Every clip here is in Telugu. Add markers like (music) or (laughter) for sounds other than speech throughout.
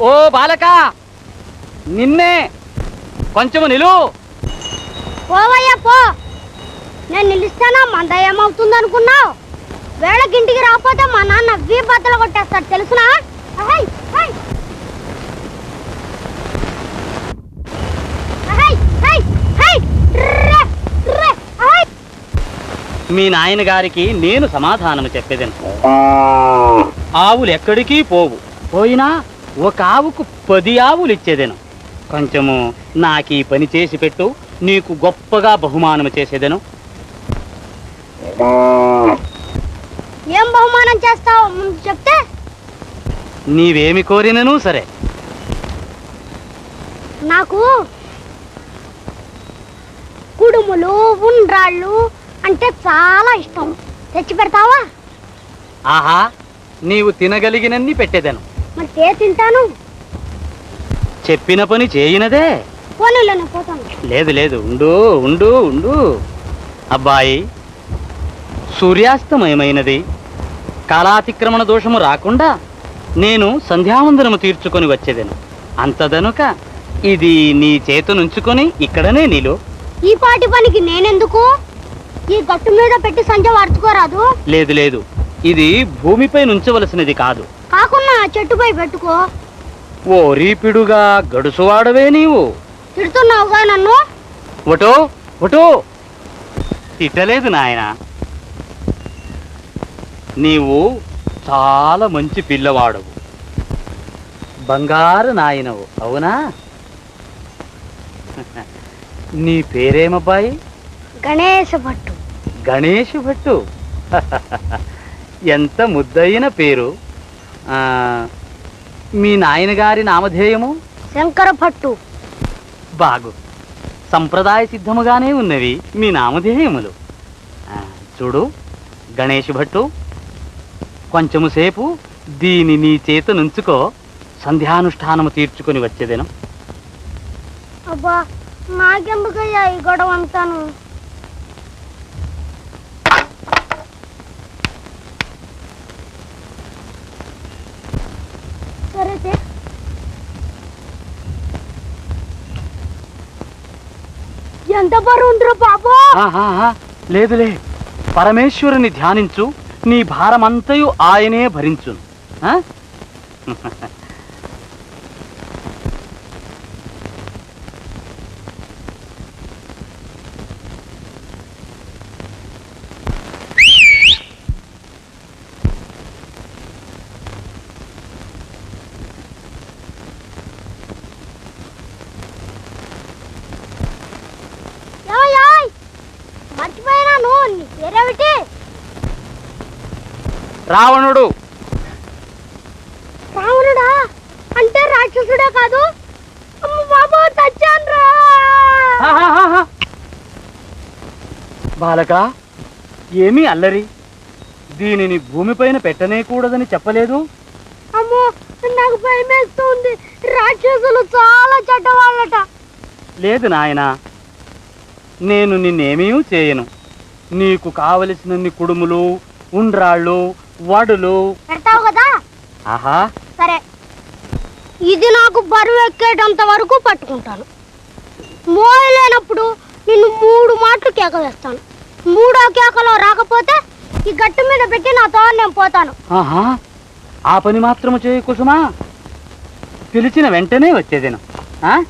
ఓ బాలక నిన్నే కొంచెము నిలు. పోవయ్యా పో. నేను నిలుస్తానా? మంద ఏమవుతుంది అనుకున్నావు వేళకి ఇంటికి రాకపోతే మా నాన్న వీ బద్దలు కొట్టేస్తాడు తెలుసునా. మీ నాయన గారికి నేను సమాధానం చెప్పేదను. ఆవులు ఎక్కడికి పోవు. పోయినా ఒక ఆవుకు పది ఆవులు ఇచ్చేదెను. కొంచెము నాకు ఈ పని చేసి పెట్టు నీకు గొప్పగా బహుమానం చేసేదెను. ఏం బహుమానం చేస్తావు? చెప్తే? నీవేమి కోరినను సరే. నాకు కుడుములు ఉండ్రాళ్ళు అంటే చాలా ఇష్టం. తెచ్చి పెడతావా? ఆహా నీవు తినగలిగినన్ని పెట్టేదెను. మరి తే తింటాను? చెప్పిన పని చేయినదే. పోతాను. లేదు లేదు ఉండు ఉండు ఉండు. అబ్బాయి సూర్యాస్తమయమైనది. కాలాతిక్రమణ దోషము రాకుండా నేను సంధ్యావందనము తీర్చుకొని వచ్చేదను. అంతదనుక ఇది నీ చేతునుంచుకొని ఇక్కడనే నీలో. ఈ పాటి పనికి నేనెందుకు? ఈ గట్టు మీద పెట్టి సంజ వార్చుకోరాదు? లేదు లేదు ఇది భూమిపై నుంచవలసినది కాదు. కాకుండా చెట్టుపై పెట్టుకో. ఓ రీపిడుగా గడుసువాడవే నీవు. తిడుతున్నావుగా నన్ను? ఒటో ఒటో. తిట్టలేదు నాయన. నీవు చాలా మంచి పిల్లవాడవు. బంగారు నాయనవు అవునా? నీ పేరేమబ్బాయి? గణేశ భట్టు. గణేష్ భట్టు. (laughs) ఎంత ముద్దయిన పేరు. మీ నాయనగారి నామధేయము? శంకర భట్టు బాగు. సంప్రదాయ సిద్ధముగానే ఉన్నవి మీ నామధేయములు. ఆ, చూడు గణేష్ భట్టు కొంచెము సేపు దీని నీ చేత నుంచుకో సంధ్యానుష్ఠానము తీర్చుకొని వచ్చేదేను. అబ్బా నాకెందుకయ్యా ఈ గొడవ అంతాను సరే తే. ఎంత బరువు ఉందిరా బాబు ఆహాహా, లేదులే. పరమేశ్వరుని ధ్యానించు నీ భారమంతయు ఆయనే భరించును. ఆ? (laughs) రావణుడు. రావణుడా? అంటే రాక్షసుడే కాదు. బాలక ఏమీ అల్లరి? దీనిని భూమిపైన పెట్టనే కూడదని చెప్పలేదు? అమ్మో నాకు భయం వేస్తుంది రాక్షసులు చాలా చెడ్డవాళ్ళట. లేదు నాయనా నేను నిన్నేమీ చేయను. నీకు కావలసినన్ని కుడుములు ఉండ్రాళ్ళు వడులు. పెడతావు కదా? ఆహా. సరే. ఇది నాకు బరువు ఎక్కేటంత వరకు పట్టుకుంటాను. మోయలేనప్పుడు నిన్ను మూడు మాటలు కేక వేస్తాను. మూడో కేకలో రాకపోతే ఈ గట్టు మీద పెట్టి నా తో నేను పోతాను. ఆహా. ఆ పని మాత్రము చేయ కుసుమా? పిలిచిన వెంటనే వచ్చేదేను. ఆ?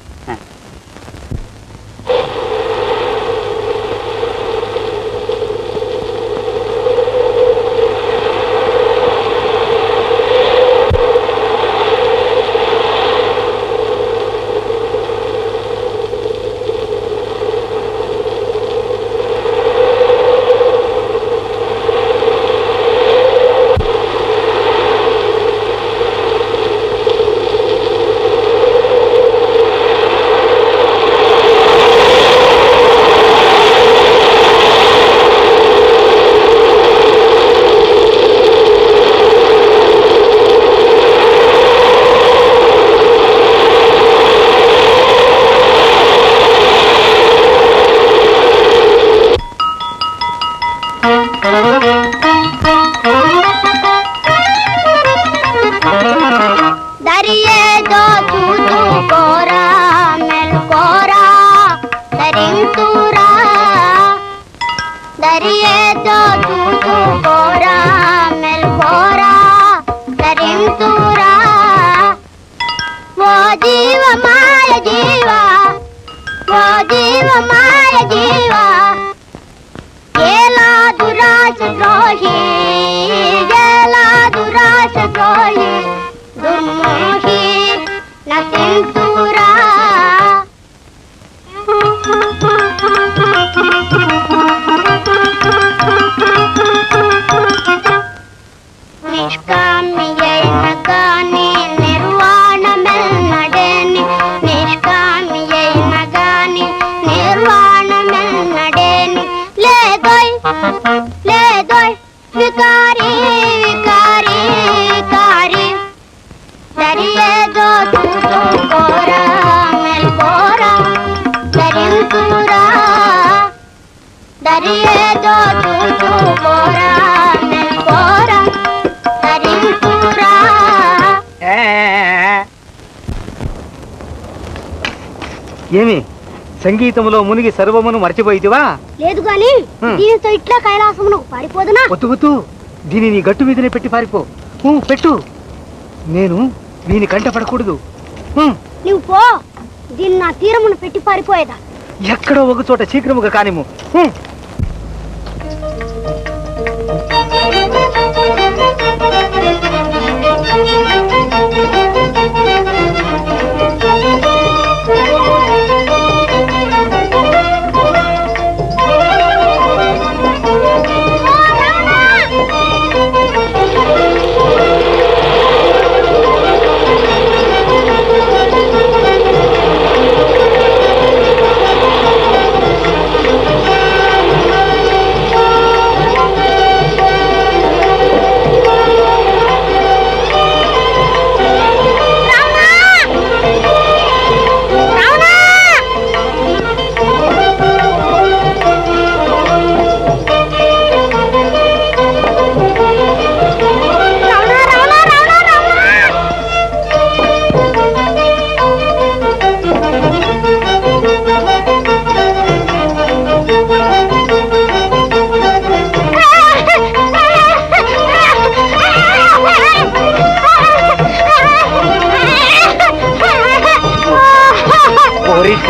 దరియేదో చూసుకోరా మెల్కోరా ధరింతురా ఓ జీవ మాయ జీవా ఓ జీవ మాయ జీవా ఏలా దురాశ ద్రోహి ఏలా దురాశ ద్రోహి దుర్మోహి నశింతురా. ఏమి? సంగీతములో మునిగి సర్వమును మర్చిపోయితివా? లేదు గాని. దీనితో ఇట్లా కైలాసమునకు పారిపోదునా? వద్దు వద్దు దీని నీ గట్టు మీదనే పెట్టి పారిపో. పెట్టు. నేను దీని కంట పడకూడదు. నువ్వు పో. దీన్ని నా తీరమును పెట్టి పారిపోయేదా? ఎక్కడో ఒక చోట శీఘ్రముగా కానిము. ఊ. ఓరి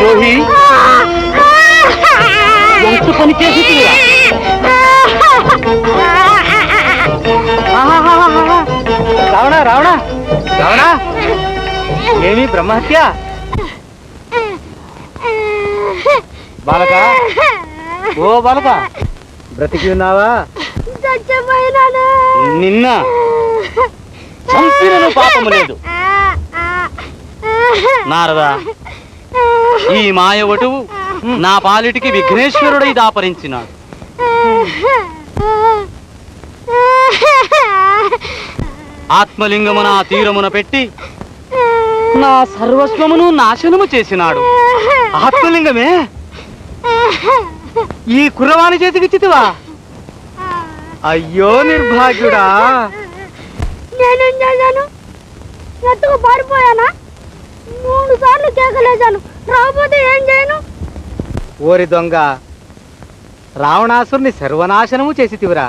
ద్రోహి. ఎంత పని చేసి రావణ రావణ. రావణ. ఏమి బ్రహ్మహత్య? బాలక? ఓ బాలక. బ్రతికి ఉన్నావా? నిన్న చంపినను పాపము లేదు. నారదా ఈ మాయ వటువు నా పాలిటికి విఘ్నేశ్వరుడై దాపరించినాడు ఆత్మలింగమున తీరమున పెట్టి నా సర్వస్వమును నాశనము చేసినాడు ఆత్మలింగమే ఈ కుర్రవాణి చేతికి చితివా అయ్యో నిర్భాగ్యుడా నేనేం పారిపోయానా మూడు సార్లు కేకలేశాను. రాకపోతే ఏం చేయను? ఓరి దొంగ రావణాసురుని సర్వనాశనము చేసితివిరా.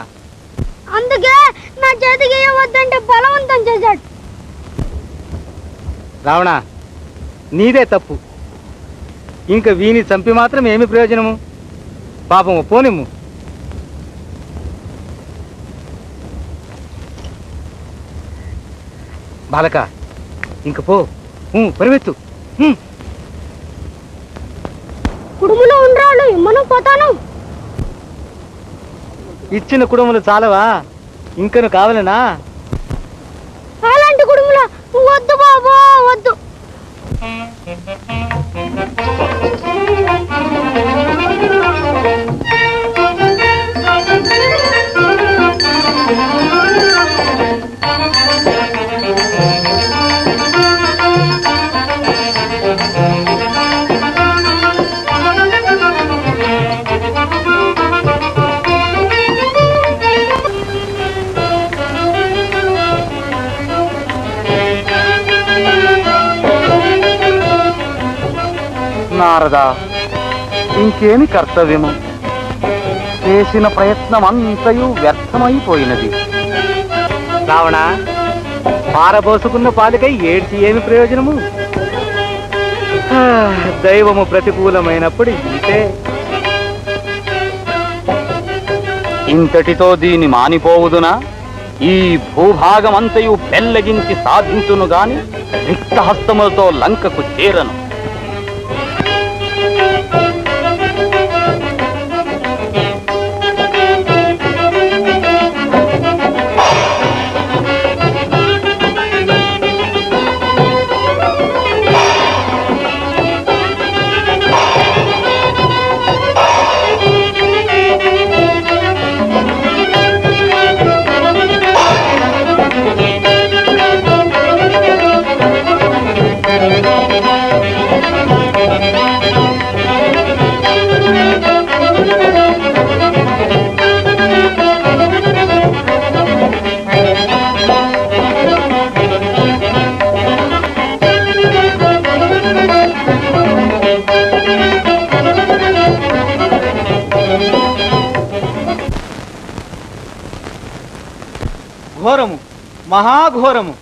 అందుకే నా చేతికి ఇవ్వద్దంటే బలవంతం చేశాడు. రావణ నీదే తప్పు. ఇంక వీని చంపి మాత్రం ఏమి ప్రయోజనము? పాపము పోనిమ్ము. బాలక ఇంక పో. ఊ. కుడుములో ఉండరాళ్ళు ఇమ్మను పోతాను. ఇచ్చిన కుడుములు చాలవా? ఇంకను కావాలనా? ఇంకేమి కర్తవ్యము? చేసిన ప్రయత్నం అంతయు వ్యర్థమైపోయినది. రావణ పారబోసుకున్న పాలికై ఏడ్చి ఏమి ప్రయోజనము? దైవము ప్రతికూలమైనప్పుడు ఇంతే. ఇంతటితో దీని మానిపోవుదునా? ఈ భూభాగమంతయు పెల్లగించి సాధించును గాని రిక్తహస్తములతో లంకకు చేరను. ఘోరము మహాఘోరము.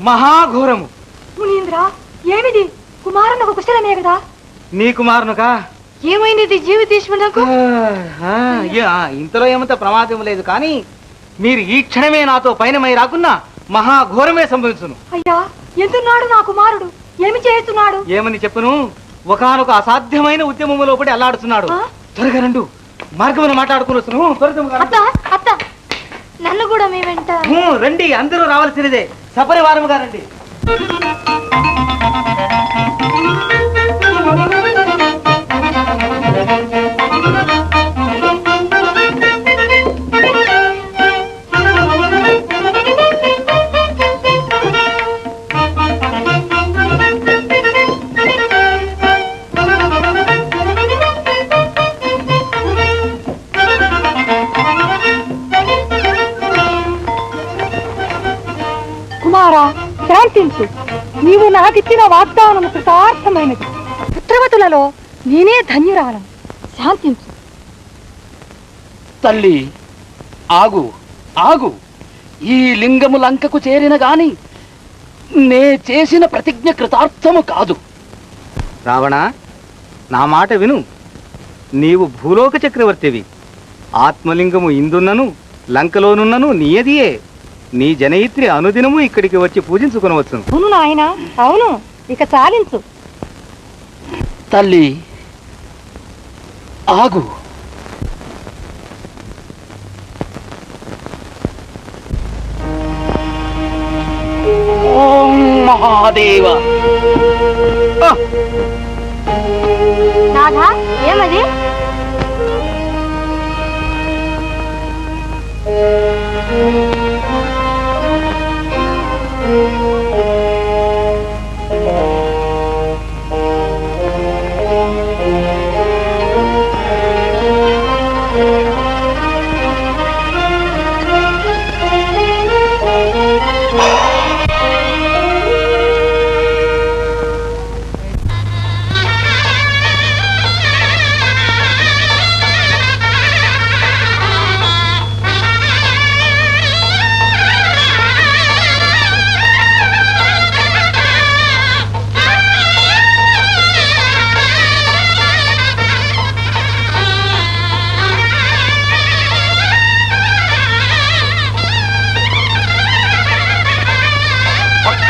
మహాఘోరము. మునీంద్ర ఏమిది? కుమారునకు కుశలమే కదా? నీ జీవితీశ్వరునకు ఆ, యా, ఇంతలో ఏమంత ప్రమాదం లేదు కానీ మీరు ఈ క్షణమే నాతో పైనమై రాకున్నా మహాఘోరమే సంభవించును. అయ్యా ఎందున్నాడు నా కుమారుడు? ఏమి చేస్తున్నాడు? ఏమని చెప్పను? ఒకనొక అసాధ్యమైన ఉద్యమములో పడి అల్లాడుతున్నాడు? త్వరగా రండు. మార్గమున మాట్లాడుకుని నన్ను కూడా మీ వెంట. హూ, రండి అందరూ రావాల్సినదే. సపరివారముగా గారండి శాంతించు నీవు నాకిచ్చిన వాగ్దానం కృతార్థమైనది పుత్రవతులలో నేనే ధన్యురాలం. శాంతించు. తల్లి ఆగు ఆగు. ఈ లింగము లంకకు చేరిన గాని నే చేసిన ప్రతిజ్ఞ కృతార్థము కాదు. రావణ నా మాట విను. నీవు భూలోక చక్రవర్తివి. ఆత్మలింగము ఇందున్నను లంకలోనున్నను నీయదియే. నీ జనయిత్రి అనుదినము ఇక్కడికి వచ్చి పూజించుకునవచ్చును. అవును నాయన అవును. ఇక చాలించు. తల్లి ఆగు. ఓం మహాదేవ. ఏమది?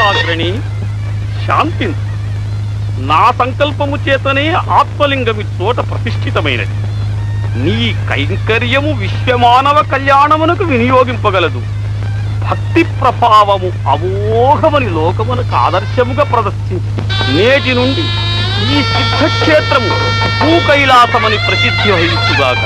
అగ్రణి శాంతి. నా సంకల్పము చేతనే ఆత్మలింగమి చోట ప్రతిష్ఠితమైనది. నీ కైంకర్యము విశ్వమానవ కళ్యాణమునకు వినియోగింపగలదు. భక్తి ప్రభావము అమోఘమని లోకమునకు ఆదర్శముగా ప్రదర్శించి. నేటి నుండి ఈ సిద్ధక్షేత్రము భూకైలాసమని ప్రసిద్ధి వహించుగాక